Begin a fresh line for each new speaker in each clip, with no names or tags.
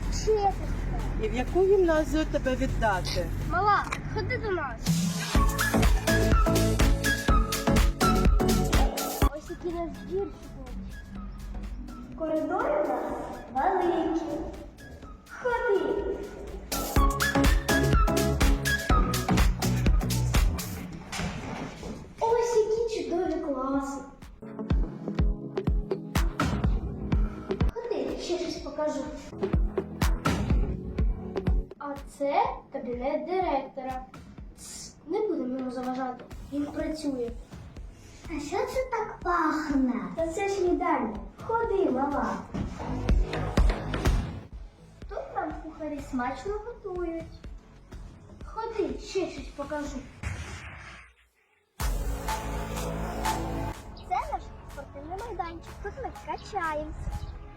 Вчителька.
І в яку гімназію тебе віддати?
Мала, ходи до нас. Ось які нас двір Коридори у нас великі. Ходи. Ось які чудові класи. Ходи, ще щось покажу. Це кабінет директора. Не будемо йому заважати. Він працює. А що це так пахне? Та це ж їдальня. Ходи, мала. Тут нам кухарі смачно готують. Ходи, ще щось покажу. Це наш спортивний майданчик. Тут ми качаємося.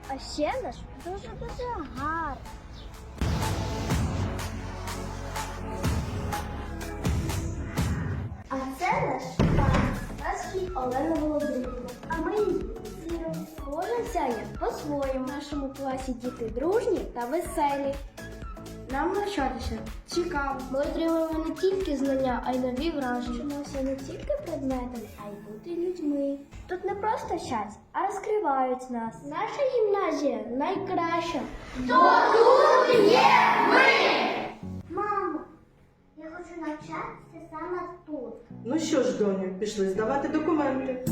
А ще наш дуже-дуже гарний. Це наш пан Наскій Олена Володимирівна. А ми її Зіро. Кожен сяє по-своєму. В нашому класі діти дружні та веселі. Нам навчатися цікаво. Ми отримуємо не тільки знання, а й нові враження. Вчимося не тільки предметами, а й бути людьми. Тут не просто щастя, а розкривають нас. Наша гімназія найкраща. Мамо, хочу навчатися саме тут.
Ну що ж, доню, пішли здавати документи.